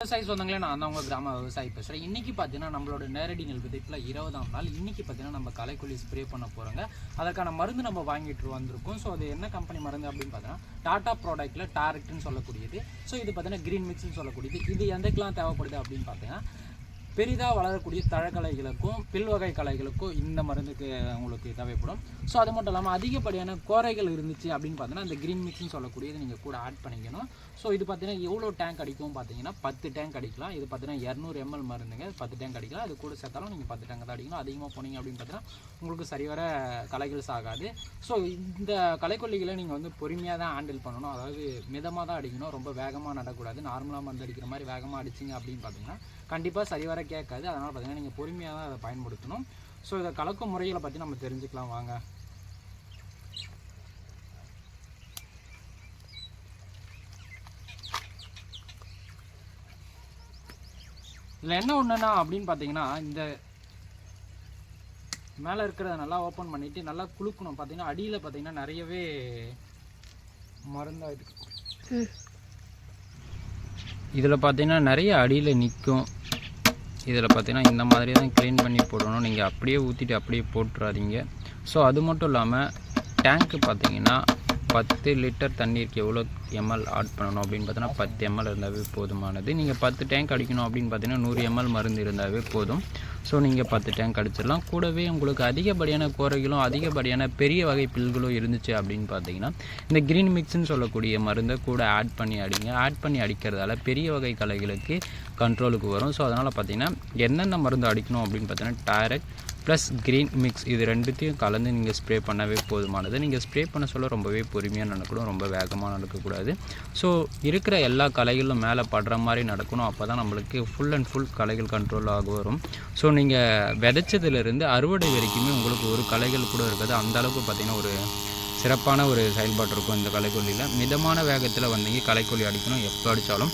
விவசாய சொந்தங்களே நான் தான் உங்கள் கிராம விவசாயி பேசுகிறேன் இன்றைக்கி பார்த்தீங்கன்னா நம்மளோட நேரடி நெல் விதைப்பில் இருபதாம் நாள். இன்றைக்கி பார்த்தீங்கன்னா நம்ம களைக்கொல்லி ஸ்ப்ரே பண்ண போகிறோங்க அதற்கான மருந்து நம்ம வாங்கிட்டு வந்திருக்கோம். ஸோ அது என்ன கம்பெனி மருந்து அப்படின்னு பார்த்தீங்கன்னா டாடா ப்ராடக்ட்டில் டாரெக்ட்னு சொல்லக்கூடியது. ஸோ இது பார்த்தீங்கன்னா க்ரீன் மிக்ஸ்னு சொல்லக்கூடியது. இது எந்தக்கெல்லாம் தேவைப்படுது அப்படின்னு பார்த்தீங்கன்னா பெரிதாக வளரக்கூடிய தழக்கலைகளுக்கும் பில்வகை கலைகளுக்கும் இந்த மருந்துக்கு உங்களுக்கு தேவைப்படும். ஸோ அது மட்டும் இல்லாமல் அதிகப்படியான கோரைகள் இருந்துச்சு அப்படின்னு பார்த்தீங்கன்னா அந்த க்ரீன் மிக்ஸ்னு சொல்லக்கூடியது நீங்கள் கூட ஆட் பண்ணிக்கணும். ஸோ இது பார்த்தீங்கன்னா எவ்வளோ டேங்க் அடிக்கும் பார்த்தீங்கன்னா பத்து டேங்க் அடிக்கலாம். இது பார்த்தீங்கன்னா இரநூறு எம்எல் மருந்துங்க. பத்து டேங்க் அடிக்கலாம். அது கூட சேர்த்தாலும் நீங்கள் பத்து டேங்க் தான் அடிக்கணும். அதிகமாக போனீங்க அப்படின்னு பார்த்தீங்கன்னா உங்களுக்கு சரிவர கலைகள் சாகாது. ஸோ இந்த கலைக்கொல்லிகளை நீங்கள் வந்து பொறுமையாக தான் ஹேண்டில் பண்ணணும். அதாவது மிதமாக தான் அடிக்கணும். ரொம்ப வேகமாக நடக்கூடாது. நார்மலாக மருந்து அடிக்கிற மாதிரி வேகமாக அடிச்சிங்க அப்படின்னு பார்த்தீங்கன்னா கண்டிப்பாக சரிவர கேட்காது. அதனால் பார்த்தீங்கன்னா நீங்கள் பொறுமையாக தான் அதை பயன்படுத்தணும். ஸோ இதை கலக்கும் முறைகளை பற்றி நம்ம தெரிஞ்சுக்கலாம். வாங்க. இதில் என்ன ஒன்றுனா அப்படின்னு பார்த்தீங்கன்னா இந்த மேலே இருக்கிறத நல்லா ஓப்பன் பண்ணிவிட்டு நல்லா குலுக்கணும். பார்த்தீங்கன்னா அடியில் பார்த்தீங்கன்னா நிறையவே மருந்தாக இருக்கு. இதில் பார்த்தீங்கன்னா நிறைய அடியில் நிற்கும் இதில் பார்த்தீங்கன்னா இந்த மாதிரி தான் க்ளீன் பண்ணி போடணும். நீங்கள் அப்படியே ஊற்றிட்டு அப்படியே போட்டுறாதீங்க. ஸோ அது மட்டும் இல்லாமல் டேங்க்கு பார்த்தீங்கன்னா பத்து லிட்டர் தண்ணீருக்கு எவ்வளோ எம்எல் ஆட் பண்ணணும் அப்படின்னு பார்த்தீங்கன்னா பத்து எம்எல் இருந்தாவே போதுமானது. நீங்கள் பத்து டேங்க் அடிக்கணும் அப்படின்னு பார்த்தீங்கன்னா நூறு எம்எல் மருந்து இருந்தாவே போதும். ஸோ நீங்கள் பத்து டேங்க் அடிச்சிடலாம். கூடவே உங்களுக்கு அதிகப்படியான கோரைகளும் அதிகப்படியான பெரிய வகை பில்களும் இருந்துச்சு அப்படின்னு பார்த்தீங்கன்னா இந்த க்ரீன் மிக்ஸ்னு சொல்லக்கூடிய மருந்தை கூட ஆட் பண்ணி அடிங்க. ஆட் பண்ணி அடிக்கிறதால பெரிய வகை கலைகளுக்கு கண்ட்ரோலுக்கு வரும். ஸோ அதனால் பார்த்தீங்கன்னா என்னென்ன மருந்து அடிக்கணும் அப்படின்னு பார்த்தீங்கன்னா டைரக்ட் ப்ளஸ் க்ரீன் மிக்ஸ் இது ரெண்டுத்தையும் கலந்து நீங்கள் ஸ்ப்ரே பண்ணவே போதுமானது. நீங்கள் ஸ்ப்ரே பண்ண சொல்ல ரொம்பவே பொறுமையாக நடக்கணும் ரொம்ப வேகமாக நடக்கக்கூடாது. ஸோ இருக்கிற எல்லா கலைகளும் மேலே படுற மாதிரி நடக்கணும். அப்போ தான் நம்மளுக்கு ஃபுல் அண்ட் ஃபுல் கலைகள் கண்ட்ரோல் ஆக வரும். ஸோ நீங்கள் விதைச்சதுலேருந்து அறுவடை வரைக்குமே உங்களுக்கு ஒரு கலைகள் கூட இருக்காது. அந்தளவுக்கு பார்த்திங்கன்னா ஒரு சிறப்பான ஒரு செயல்பாடு இருக்கும் இந்த கலைக்கொல்லியில் மிதமான வேகத்தில் வந்தீங்க கலைக்கொல்லி அடிக்கணும். எப்போ அடித்தாலும்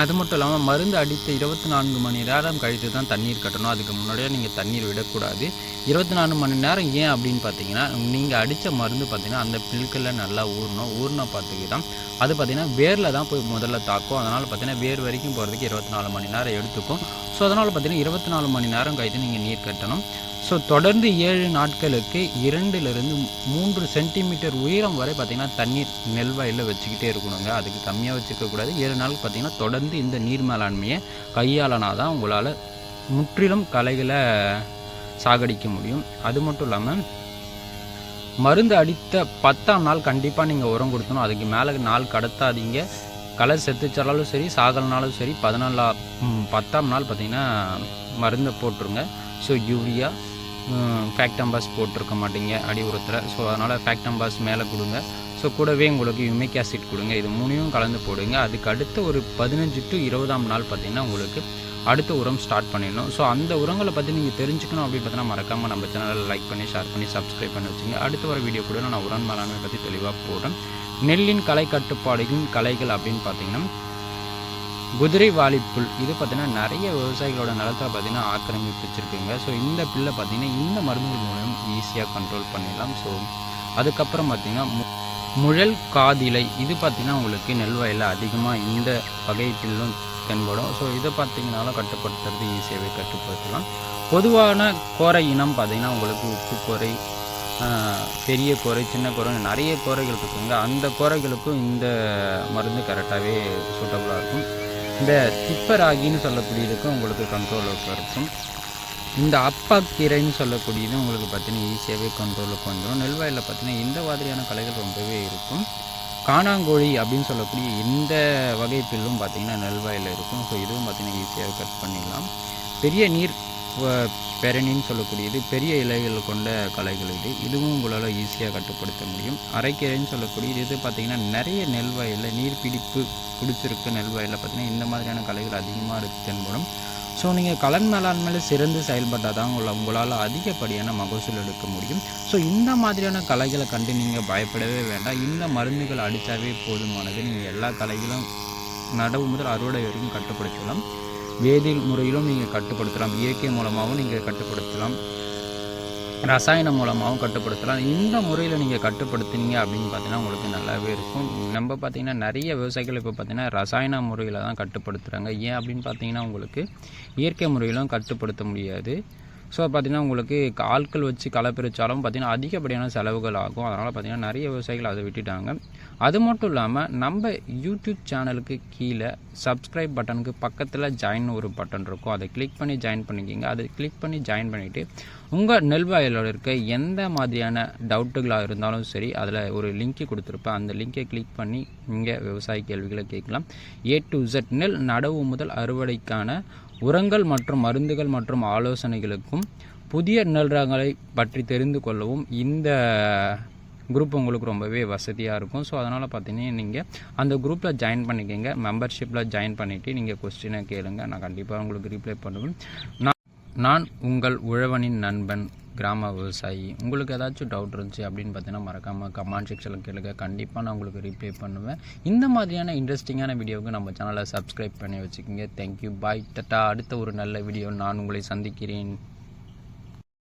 அது மட்டும் இல்லாமல் மருந்து அடித்த இருபத்தி நான்கு மணி நேரம் கழித்து தான் தண்ணீர் கட்டணும். அதுக்கு முன்னாடியே நீங்கள் தண்ணீர் விடக்கூடாது. இருபத்தி நாலு மணி நேரம் ஏன் அப்படின்னு பார்த்தீங்கன்னா நீங்கள் அடித்த மருந்து பார்த்தீங்கன்னா அந்த பில்கில் நல்லா ஊறணும். ஊறின பார்த்துக்கு தான். அது பார்த்தீங்கன்னா வேரில் தான் போய் முதல்ல தாக்கும். அதனால் பார்த்தீங்கன்னா வேர் வரைக்கும் போகிறதுக்கு இருபத்தி நாலு மணி நேரம் எடுத்துக்கும். ஸோ அதனால் பார்த்தீங்கன்னா இருபத்தி நாலு மணி நேரம் கழித்து நீங்கள் நீர் கட்டணும். ஸோ தொடர்ந்து ஏழு நாட்களுக்கு இரண்டுலேருந்து மூன்று சென்டிமீட்டர் உயரம் வரை பார்த்திங்கன்னா தண்ணீர் நெல் வயலில் வச்சுக்கிட்டே இருக்கணுங்க. அதுக்கு கம்மியாக வச்சுக்கக்கூடாது ஏழு நாளுக்கு பார்த்திங்கன்னா தொடர்ந்து இந்த நீர் மேலாண்மையை கையாளனா தான் உங்களால் முற்றிலும் களைகளை சாகடிக்க முடியும். அது மட்டும் இல்லாமல் மருந்து அடித்த பத்தாம் நாள் கண்டிப்பாக நீங்கள் உரம் கொடுத்தணும். அதுக்கு மேலே நாள் கடத்தாதீங்க. களை செத்துச்சாலும் சரி சாகலனாலும் சரி பதினாலா பத்தாம் நாள் பார்த்திங்கன்னா மருந்தை போட்டுருங்க. ஸோ யூரியா ஃபேக்டம்பாஸ் போட்டிருக்க மாட்டீங்க அடி உரத்தில் ஸோ அதனால் ஃபேக்டம்பாஸ் மேலே கொடுங்க. ஸோ கூடவே உங்களுக்கு யுமிக் ஆசிட் கொடுங்க. இது மூணையும் கலந்து போடுங்க. அதுக்கு அடுத்த ஒரு பதினஞ்சு டு இருபதாம் நாள் பார்த்தீங்கன்னா உங்களுக்கு அடுத்த உரம் ஸ்டார்ட் பண்ணிடணும். ஸோ அந்த உரங்களை பற்றி நீங்கள் தெரிஞ்சுக்கணும் அப்படின்னு பார்த்தீங்கன்னா மறக்காமல் நம்ம சேனலில் லைக் பண்ணி ஷேர் பண்ணி சப்ஸ்கிரைப் பண்ணி வச்சுங்க. அடுத்த வர வீடியோ கூட நான் உரம் மேலாண்மை பற்றி தெளிவாக போடுறேன். நெல்லின் கலை கட்டுப்பாடுகளின் கலைகள் அப்படின்னு பார்த்தீங்கன்னா குதிரை வாலிப்புல் இது பார்த்தீங்கன்னா நிறைய விவசாயிகளோட நிலத்தில் பார்த்தீங்கன்னா ஆக்கிரமிப்பு வச்சுருக்குங்க. ஸோ இந்த பில்லை பார்த்தீங்கன்னா இந்த மருந்துகள் மூலம் ஈஸியாக கண்ட்ரோல் பண்ணிடலாம். ஸோ அதுக்கப்புறம் பார்த்தீங்கன்னா மு- முழல் காதிலை இது பார்த்தீங்கன்னா உங்களுக்கு நெல் வயலில் அதிகமாக இந்த வகை பில்லும் தென்படும். ஸோ இதை பார்த்தீங்கனாலும் கட்டுப்படுத்துறது ஈஸியாகவே கட்டுப்படுத்தலாம். பொதுவான கோரை இனம் பார்த்தீங்கன்னா உங்களுக்கு உப்பு கோரை பெரிய கோரை சின்ன கோரை நிறைய கோரைகள் இருக்குங்க. அந்த கோரைகளுக்கும் இந்த மருந்து கரெக்டாகவே சூட்டபுளாக இருக்கும். இந்த திப்பராகின்னு சொல்லக்கூடியதுக்கும் உங்களுக்கு கண்ட்ரோலுக்கு இருக்கும். இந்த அப்பா கீரைன்னு சொல்லக்கூடியது உங்களுக்கு பார்த்தீங்கன்னா ஈஸியாகவே கண்ட்ரோலுக்கு வந்துடும் நெல்வாயில் பார்த்தீங்கன்னா இந்த மாதிரியான கலைகள் ரொம்பவே இருக்கும். காணாங்கோழி அப்படின்னு சொல்லக்கூடிய இந்த வகை பில்லும் பார்த்தீங்கன்னா நெல்வாயில் இருக்கும். ஸோ இதுவும் பார்த்தீங்கன்னா ஈஸியாக கட் பண்ணிடலாம். பெரிய நீர் பெரணின்னு சொல்லக்கூடியது பெரிய இலைகள் கொண்ட கலைகள் இது. இதுவும் உங்களால் ஈஸியாக கட்டுப்படுத்த முடியும். அரைக்கீரைன்னு சொல்லக்கூடியது இது பார்த்தீங்கன்னா நிறைய நெல் வயலில் நீர் பிடிப்பு பிடிச்சிருக்கு நெல் வயலில் பார்த்தீங்கன்னா இந்த மாதிரியான கலைகள் அதிகமாக இருக்குது தென்படும் ஸோ நீங்கள் கலன் மேலாண்மையில் சிறந்து செயல்பட்டால் தான் உங்களை உங்களால் அதிகப்படியான மகசூல் எடுக்க முடியும். ஸோ இந்த மாதிரியான கலைகளை கண்டு நீங்கள் பயப்படவே வேண்டாம். இந்த மருந்துகள் அடித்தாவே போதுமானது. நீங்கள் எல்லா கலைகளும் நடவு முதல் அறுவடை வரைக்கும் கட்டுப்படுத்தலாம். வேதியியல் முறையிலும் நீங்கள் கட்டுப்படுத்தலாம். இயற்கை மூலமாகவும் நீங்கள் கட்டுப்படுத்தலாம். ரசாயனம் மூலமாகவும் கட்டுப்படுத்தலாம். இந்த முறையில் நீங்கள் கட்டுப்படுத்துனீங்க அப்படின்னு பார்த்தீங்கன்னா உங்களுக்கு நல்லாவே இருக்கும். நம்ம பார்த்தீங்கன்னா நிறைய விவசாயிகள் இப்போ பார்த்தீங்கன்னா ரசாயன முறையில் தான் கட்டுப்படுத்துகிறாங்க ஏன் அப்படின்னு பார்த்தீங்கன்னா உங்களுக்கு இயற்கை முறையிலும் கட்டுப்படுத்த முடியாது. ஸோ பார்த்தீங்கன்னா உங்களுக்கு ஆட்கள் வச்சு களை பிரித்தாலும் பார்த்தீங்கன்னா அதிகப்படியான செலவுகள் ஆகும். அதனால் பார்த்தீங்கன்னா நிறைய விவசாயிகள் அதை விட்டுட்டாங்க. அது மட்டும் இல்லாமல் நம்ம யூடியூப் சேனலுக்கு கீழே சப்ஸ்கிரைப் பட்டனுக்கு பக்கத்தில் ஜாயின் ஒரு பட்டன் இருக்கும். அதை கிளிக் பண்ணி ஜாயின் பண்ணிக்கிங்க. அதை கிளிக் பண்ணி ஜாயின் பண்ணிவிட்டு உங்கள் நெல் வயலில் இருக்க எந்த மாதிரியான டவுட்டுகளாக இருந்தாலும் சரி அதில் ஒரு லிங்க் கொடுத்துருப்பேன். அந்த லிங்கை கிளிக் பண்ணி இங்கே விவசாய கேள்விகளை கேட்கலாம். ஏ டு இசட் நெல் நடவு முதல் அறுவடைக்கான உரங்கள் மற்றும் மருந்துகள் மற்றும் ஆலோசனைகளுக்கும் புதிய நெல் பற்றி தெரிந்து கொள்ளவும் இந்த குரூப் உங்களுக்கு ரொம்பவே வசதியாக இருக்கும். ஸோ அதனால் பார்த்தீங்கன்னா நீங்கள் அந்த குரூப்பில் ஜாயின் பண்ணிக்கோங்க. மெம்பர்ஷிப்பில் ஜாயின் பண்ணிவிட்டு நீங்கள் கொஸ்டினை கேளுங்க. நான் கண்டிப்பாக உங்களுக்கு ரிப்ளை பண்ணுவேன். நான் நான் உங்கள் உழவனின் நண்பன் கிராம விவசாயி உங்களுக்கு ஏதாச்சும் டவுட் இருந்துச்சு அப்படின்னு பார்த்தீங்கன்னா மறக்காமல் கமெண்ட் செக்ஷனில் கேளுங்க. கண்டிப்பாக நான் உங்களுக்கு ரிப்ளை பண்ணுவேன். இந்த மாதிரியான இன்ட்ரெஸ்டிங்கான வீடியோவுக்கு நம்ம சேனலை சப்ஸ்கிரைப் பண்ணி வச்சுக்கோங்க. தேங்க்யூ பாய் டட்டா அடுத்த ஒரு நல்ல வீடியோ நான் உங்களை சந்திக்கிறேன்.